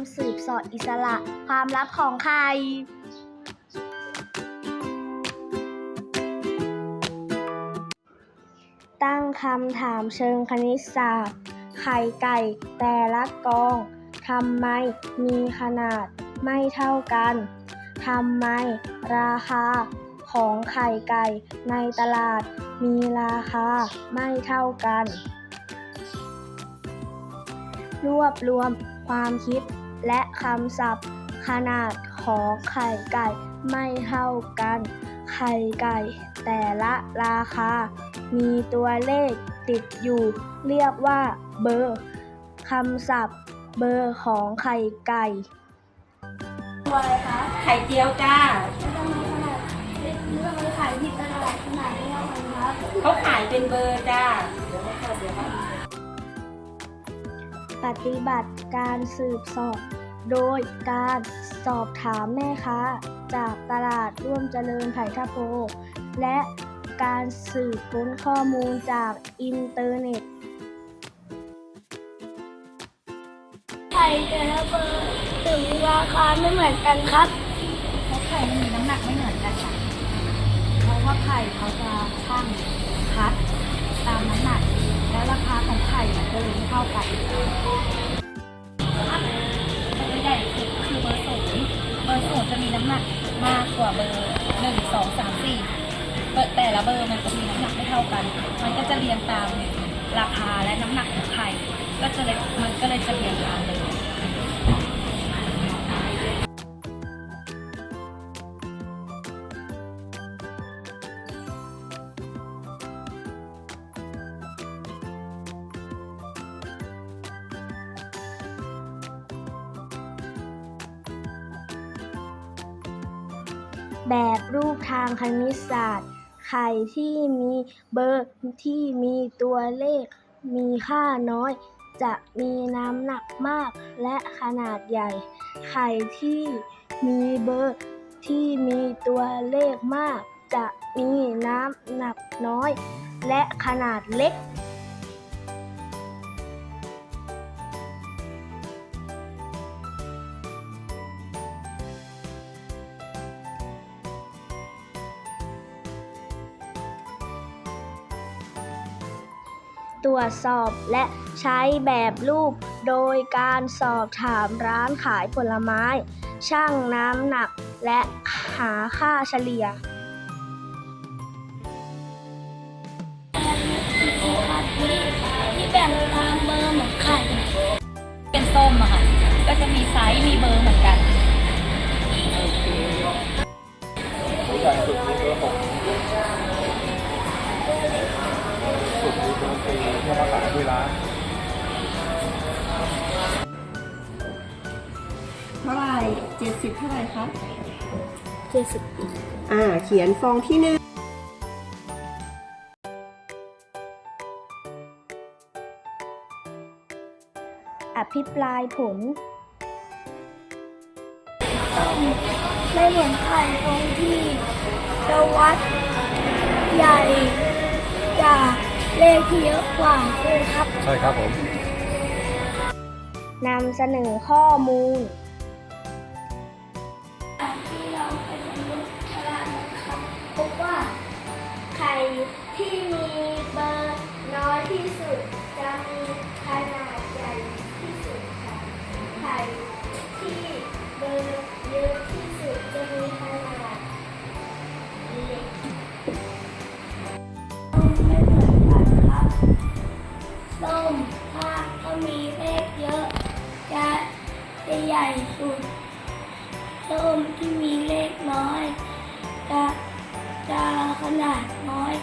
ำสืบสอดอิสระความลับของไข่ตั้งคำถามเชิงคณิตศาสตร์ ไข่ไก่แต่ละกองทำไมมีขนาดไม่เท่ากัน ทำไมราคาของไข่ไก่ในตลาดมีราคาไม่เท่ากัน รวบรวมความคิด และคำศัพท์ ขนาดของไข่ไก่ไม่เท่ากัน ไข่ไก่ แต่ละราคา มีตัวเลขติดอยู่ เรียกว่าเบอร์คำศัพท์ เบอร์ของไข่ไก่ตัวอะไรคะ ไข่เจียวจ้าแล้วทำไมขนาดเรื่องอะไรขายที่ตลาดขนาดไม่เท่ากันครับเขาขายเป็นเบอร์จ้า ปฏิบัติการสืบสอบ โดยการสอบถามแม่ค้า จากตลาดร่วมเจริญไผ่ทะโพ และการสืบค้นข้อมูลจากอินเทอร์เน็ตไข่แต่ละเบอร์ถึงราคาไม่เหมือนกันครับ เพราะไข่มันมีน้ำหนักไม่เหมือนกันค่ะเพราะว่าไข่เขาจะชั่งคัดตามน้ำหนัก แล้วราคาของไข่มันก็เลยไม่เท่ากัน กว่าเบอร์หนึ่งสองสามสี่แต่ละเบอร์มันจะมีน้ำหนักไม่เท่ากัน มันก็จะเรียงตามราคาและน้ำหนักของไข่ก็จะเลยมันก็เลยจะเรียง แบบรูปทางคณิตศาสตร์ ไข่ที่มีเบอร์ที่มีตัวเลข มีค่าน้อย จะมีน้ำหนักมากและขนาดใหญ่ ไข่ที่มีเบอร์ที่มีตัวเลขมาก จะมีน้ำหนักน้อย และขนาดเล็ก ตรวจสอบและใช้แบบรูป โดยการสอบถามร้านขายผลไม้ ช่างน้ำหนักและหาค่าเฉลี่ยที่แบ่งตามเบอร์เหมือนไข่เป็นส้มอะค่ะ ก็จะมีไซส์มีเบอร์เหมือนกัน ร้านเท่าไหร่เจ็ดสิบเท่าไหร่คะเจ็ดสิบอ่า เขียนฟองที่หนึ่งอภิปรายผลไม่เหมือนไข่ตรงที่จะวัดใหญ่จาก เลขที่เยอะกว่าใช่ไหมครับใช่ครับผมนำเสนอข้อมูลที่เราไปสำรวจตลาดนะครับพบว่าไข่ที่มีเบอร์น้อยที่สุด ส้มถ้าก็มีเลขเยอะจะจะใหญ่สุดส้มที่มีเลขน้อย จะจะขนาดน้อย